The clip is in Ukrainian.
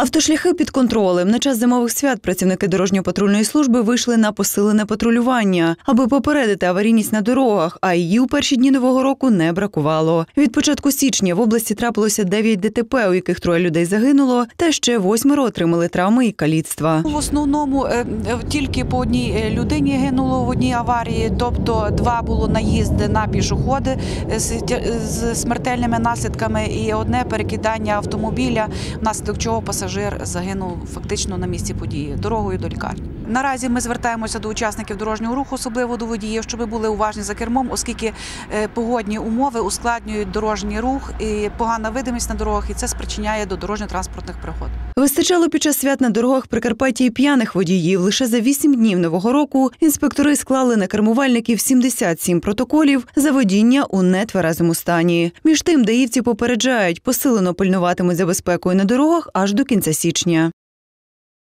Автошляхи під контролем. На час зимових свят працівники дорожньо-патрульної служби вийшли на посилене патрулювання, аби попередити аварійність на дорогах, а її у перші дні нового року не бракувало. Від початку січня в області трапилося 9 ДТП, у яких троє людей загинуло, та ще восьмеро отримали травми і каліцтва. В основному е, е, тільки по одній е, людині гинуло в одній аварії, тобто два було наїзди на пішоходи з смертельними наслідками, і одне перекидання автомобіля, внаслідок чого пасажир загинув фактично на місці події дорогою до лікарні. Наразі ми звертаємося до учасників дорожнього руху, особливо до водіїв, щоб були уважні за кермом, оскільки е, погодні умови ускладнюють дорожній рух і погана видимість на дорогах, і це спричиняє до дорожньо-транспортних пригод. Вистачало під час свят на дорогах Прикарпаття і п'яних водіїв. Лише за вісім днів нового року інспектори склали на кермувальників 77 протоколів за водіння у нетверезому стані. Між тим, даївці попереджають, посилено пильнуватимуть за безпекою на дорогах аж до кінця січня.